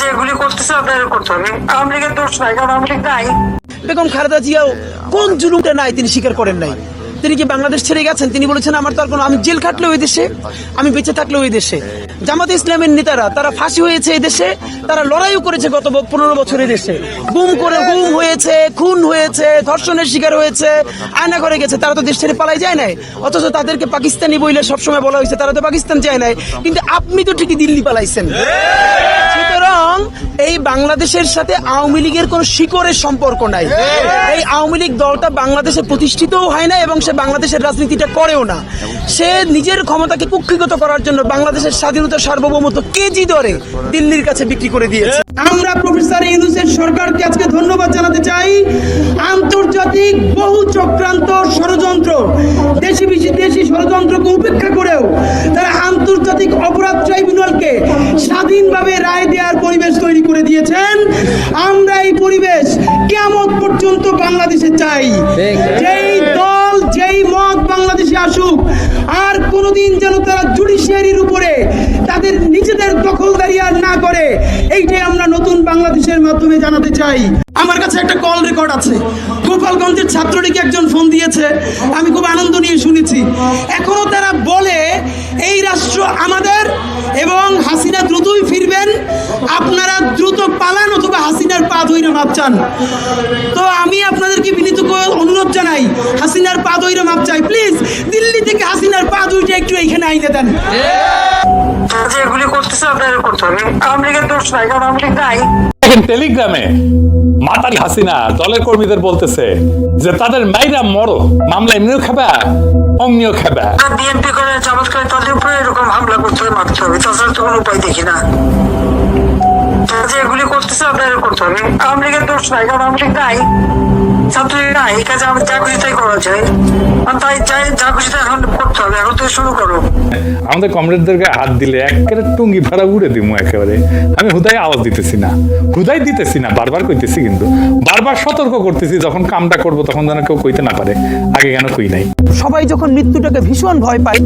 যে এগুলি করতেছে আপনাদের করতে হবে। আওয়ামী লীগের দোষ নাই, কারণ আওয়ামী লীগ নাই। বেগম জিয়াও কোন জুলুমটা নাই তিনি স্বীকার করেন নাই। তিনি কি বাংলাদেশ ছেড়ে গেছেন? তিনি বলেছেন, আমার তো আর কোনো আমি জেল খাটলে ওই দেশে, আমি বেঁচে থাকলে ওই দেশে। জামাত ইসলামের নেতারা, তারা ফাঁসি হয়েছে এই দেশে, তারা লড়াইও করেছে গত পনেরো বছরের দেশে। গুম করে গুম হয়েছে, খুন হয়েছে, ধর্ষণের শিকার হয়েছে, আয়না করে গেছে। তারা তো দেশ ছেড়ে পালাই যায় নাই। অথচ তাদেরকে পাকিস্তানি বইলে সবসময় বলা হয়েছে, তারা তো পাকিস্তান যায় নাই। কিন্তু আপনি তো ঠিকই দিল্লি পালাইছেন। সুতরাং এই বাংলাদেশের সাথে আওয়ামী লীগের কোন শিকড়ের সম্পর্ক নাই। এই আওয়ামী লীগ দলটা বাংলাদেশে প্রতিষ্ঠিতও হয় না এবং সে বাংলাদেশের রাজনীতিটা করেও না। সে নিজের ক্ষমতাকে কুক্ষিগত করার জন্য বাংলাদেশের স্বাধীনতা সার্বভৌমত্ব কেজি দরে দিল্লির কাছে বিক্রি করে দিয়েছে। আমরা প্রফেসর ইউনুসের সরকারকে আজকে ধন্যবাদ জানাতে চাই। আন্তর্জাতিক বহু চক্রান্ত ষড়যন্ত্র দেশি বিদেশি স্বাধীনভাবে রায় দেওয়ার পরিবেশ তৈরি করে দিয়েছেন। আমরা এই পরিবেশ কেমন পর্যন্ত বাংলাদেশে চাই। যেই দল যেই মত বাংলাদেশে আসুক আর কোনোদিন যেন তারা জুডিশিয়ারির উপরে তাদের নিজেদের দখলদারি আর না করে এইটাই আমরা নতুন বাংলাদেশের মাধ্যমে জানাতে চাই। আমার কাছে একটা কল রেকর্ড আছে। গোপালগঞ্জের ছাত্রটিকে একজন ফোন দিয়েছে। আমি খুব আনন্দ নিয়ে শুনেছি। এখনও তারা বলে এই রাষ্ট্র আমাদের এবং হাসিনা দ্রুতই ফিরবেন। আপনারা দ্রুত পালান অথবা হাসিনার পা ধইরে মাপ চান। তো আমি আপনাদেরকে বিনীত করে অনুরোধ জানাই হাসিনার পা ধইরে মাপ চাই। প্লিজ দিল্লি থেকে হাসিনার পা দুইটা একটু এইখানে আইনে দেন। যে এগুলি করতেছে আপনাদের করতে হবে। আওয়ামী লীগের দোষ নাই কারণ আওয়ামী লীগ নাই। টেলিগ্রামে মাতারি হাসিনা দলের কর্মীদের বলতেছে যে তাদের মাইরা মরো, মামলা এমনিও খাবা অমনিও খাবা বিএনপি করে জামাত করে তাদের উপরে এরকম হামলা করতে হবে মারতে হবে, তাছাড়া তো কোনো উপায় দেখি না। যে এগুলি করতেছে আপনাদের করতে হবে আওয়ামী লীগের দোষ নাই, কারণ আওয়ামী লীগ নাই। ছাত্রলীগ নাই, এই কাজে আমি যা খুশি তাই করা যায়। তাই যা খুশি তাই হবে এখন থেকে শুরু করো। আমাদের কমরেডদেরকে হাত দিলে একেবারে টুঙ্গি ভাড়া উড়ে দিব একেবারে। আমি হুদাই আওয়াজ দিতেছি না। হুদাই দিতেছি না বারবার কইতেছি কিন্তু। বারবার সতর্ক করতেছি যখন কামটা করব তখন যেন কেউ কইতে না পারে আগে কেন কই নাই। সবাই যখন মৃত্যুটাকে ভীষণ ভয় পায়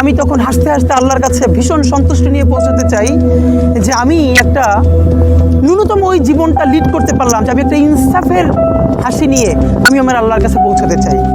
আমি তখন হাসতে হাসতে আল্লাহর কাছে ভীষণ সন্তুষ্টি নিয়ে পৌঁছাতে চাই যে আমি একটা ন্যূনতম ওই জীবনটা লিড করতে পারলাম যে আমি একটা ইনসাফের হাসি নিয়ে আমি আমার আল্লাহর কাছে পৌঁছাতে চাই।